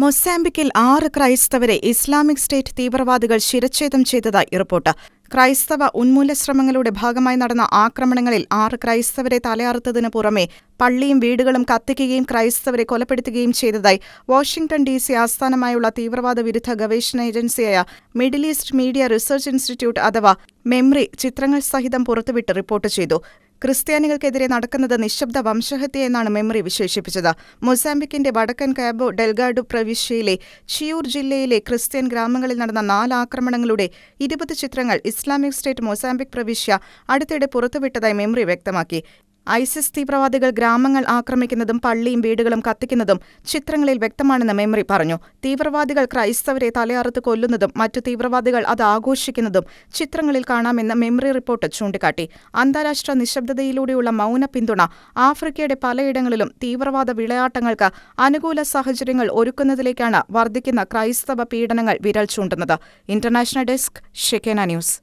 മൊസാംബിക്കിൽ ആറ് ക്രൈസ്തവരെ Islamic state തീവ്രവാദികൾ ശിരച്ഛേദം ചെയ്തതായി റിപ്പോർട്ട്. ക്രൈസ്തവ ഉന്മൂല ശ്രമങ്ങളുടെ ഭാഗമായി നടന്ന ആക്രമണങ്ങളിൽ ആറ് ക്രൈസ്തവരെ തലയാർത്തതിനു പുറമെ പള്ളിയും വീടുകളും കത്തിക്കുകയും ക്രൈസ്തവരെ കൊലപ്പെടുത്തുകയും ചെയ്തതായി വാഷിംഗ്ടൺ ഡി സി ആസ്ഥാനമായുള്ള തീവ്രവാദ വിരുദ്ധ ഗവേഷണ ഏജൻസിയായ middle east media research institute അഥവാ മെമ്രി ചിത്രങ്ങൾ സഹിതം പുറത്തുവിട്ട് റിപ്പോർട്ട് ചെയ്തു. ക്രിസ്ത്യാനികൾക്കെതിരെ നടക്കുന്നത് നിശബ്ദ വംശഹത്യയെന്നാണ് മെമ്മറി വിശേഷിപ്പിച്ചത്. മൊസാംബിക്കിന്റെ വടക്കൻ കാബോ ഡെൽഗാഡു പ്രവിശ്യയിലെ ചിയൂർ ജില്ലയിലെ ക്രിസ്ത്യൻ ഗ്രാമങ്ങളിൽ നടന്ന നാല് ആക്രമണങ്ങളുടെ ഇരുപത് ചിത്രങ്ങൾ ഇസ്ലാമിക് സ്റ്റേറ്റ് മൊസാംബിക് പ്രവിശ്യ അടുത്തിടെ പുറത്തുവിട്ടതായി മെമ്മറി വ്യക്തമാക്കി. ഐസിസ് തീവ്രവാദികൾ ഗ്രാമങ്ങൾ ആക്രമിക്കുന്നതും പള്ളിയും വീടുകളും കത്തിക്കുന്നതും ചിത്രങ്ങളിൽ വ്യക്തമാണെന്ന് മെമ്മറി പറഞ്ഞു. തീവ്രവാദികൾ ക്രൈസ്തവരെ തലയറുത്ത് കൊല്ലുന്നതും മറ്റു തീവ്രവാദികൾ അത് ആഘോഷിക്കുന്നതും ചിത്രങ്ങളിൽ കാണാമെന്ന് മെമ്മറി റിപ്പോർട്ട് ചൂണ്ടിക്കാട്ടി. അന്താരാഷ്ട്ര നിശബ്ദതയിലൂടെയുള്ള മൗന പിന്തുണ ആഫ്രിക്കയുടെ പലയിടങ്ങളിലും തീവ്രവാദ വിളയാട്ടങ്ങൾക്ക് അനുകൂല സാഹചര്യങ്ങൾ ഒരുക്കുന്നതിലേക്കാണ് വർദ്ധിക്കുന്ന ക്രൈസ്തവ പീഡനങ്ങൾ വിരൽ ചൂണ്ടുന്നത്. International desk Shekinah news.